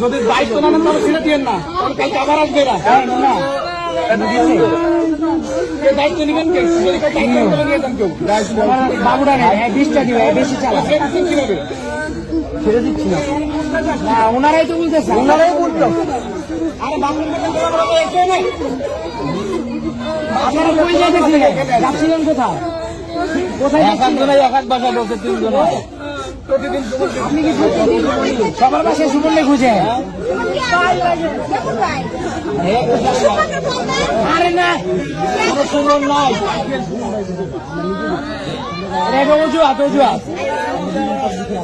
যদি দায়িত্ব না নেন তাহলে ছেড়ে দিয়ে না কালকে আবার আসবে না দায়িত্ব নিবেন কেউ দায়িত্ব বাবুরা নেই হ্যাঁ, বিশটা দিবে হ্যাঁ, বেশি চালা কীভাবে? ছেড়ে দিচ্ছি না। ওনারাই তো বলতেছে। ওনারাই বলতো আরে আপনারা কই যাইতেছিলেন? যাচ্ছিলেন কোথায়? কোথায় এক এক এক বাসা বলছে তিনজন আপনি কি প্রতিদিন সবার পাশে সুবর্ণে খুঁজে? আরে না। সুবর্ণ নাই। অজুহাত অজুহাত। থাকে